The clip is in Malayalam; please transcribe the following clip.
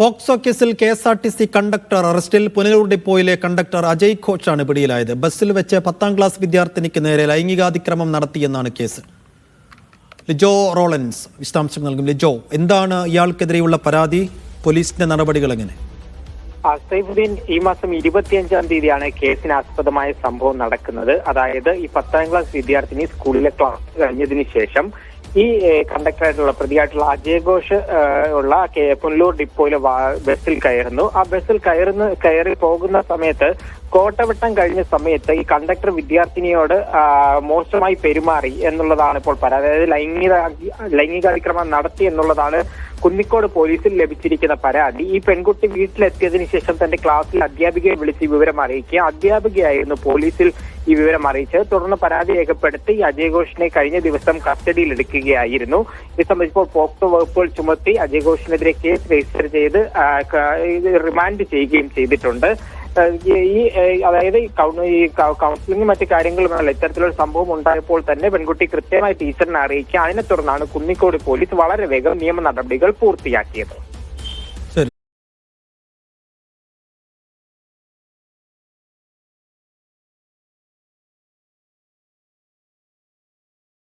പോക്സോ കേസിൽ K S R T C conductor അറസ്റ്റിൽ പുനലൂർ ഡിപ്പോയിലെ കണ്ടക്ടർ അജയ് ഘോഷാണ് പിടിയിലായത്. ബസ്സിൽ വെച്ച് പത്താം ക്ലാസ് വിദ്യാർത്ഥിനിക്ക് നേരെ ലൈംഗികാതിക്രമം നടത്തിയെന്നാണ് കേസ്. ലിജോ റോളൻസ് വിശദാംശം നൽകും. ലിജോ എന്താണ് ഇയാൾക്കെതിരെയുള്ള പരാതി? പോലീസിന്റെ നടപടികൾ എങ്ങനെ? അസൈബുദ്ദീൻ ഈ മാസം ഇരുപത്തിയഞ്ചാം തീയതിയാണ് കേസിന് ആസ്പദമായ സംഭവം നടക്കുന്നത്. അതായത് ഈ പത്താം ക്ലാസ് വിദ്യാർത്ഥിനി സ്കൂളിലെ ക്ലാസ് കഴിഞ്ഞതിന് ശേഷം ഈ കണ്ടക്ടറായിട്ടുള്ള പ്രതിയായിട്ടുള്ള അജയ് ഘോഷ് ഉള്ള പുനലൂർ ഡിപ്പോയിലെ ബസ്സിൽ കയറുന്നു. ആ ബസ്സിൽ കയറുന്ന കയറി പോകുന്ന സമയത്ത് കോട്ടവട്ടം കഴിഞ്ഞ സമയത്ത് ഈ കണ്ടക്ടർ വിദ്യാർത്ഥിനിയോട് മോശമായി പെരുമാറി എന്നുള്ളതാണ് ഇപ്പോൾ പരാതി. അതായത് ലൈംഗിക ലൈംഗികാതിക്രമം നടത്തി എന്നുള്ളതാണ് കുന്നിക്കോട് പോലീസിൽ ലഭിച്ചിരിക്കുന്ന പരാതി ഈ പെൺകുട്ടി വീട്ടിലെത്തിയതിനു ശേഷം തന്റെ ക്ലാസ്സിൽ അധ്യാപികയെ വിളിച്ച് വിവരം അറിയിക്കുക. അധ്യാപികയായിരുന്നു പോലീസിൽ ഈ വിവരം അറിയിച്ചത്. തുടർന്ന് പരാതി രേഖപ്പെടുത്തി ഈ അജയ് ഘോഷിനെ കഴിഞ്ഞ ദിവസം കസ്റ്റഡിയിൽ എടുക്കുകയായിരുന്നു. ഇത് സംബന്ധിച്ചപ്പോൾ പോക്സോ വകുപ്പുകൾ ചുമത്തി അജയ് ഘോഷിനെതിരെ കേസ് രജിസ്റ്റർ ചെയ്ത് റിമാൻഡ് ചെയ്യുകയും ചെയ്തിട്ടുണ്ട്. ഈ അതായത് ഈ കൗൺസിലിംഗും മറ്റു കാര്യങ്ങളുമല്ല ഇത്തരത്തിലൊരു സംഭവം ഉണ്ടായപ്പോൾ തന്നെ പെൺകുട്ടി കൃത്യമായി ടീച്ചറിനെ അറിയിക്കുക. അതിനെ തുടർന്നാണ് കുന്നിക്കോട് പോലീസ് വളരെ വേഗം നിയമ നടപടികൾ പൂർത്തിയാക്കിയത്.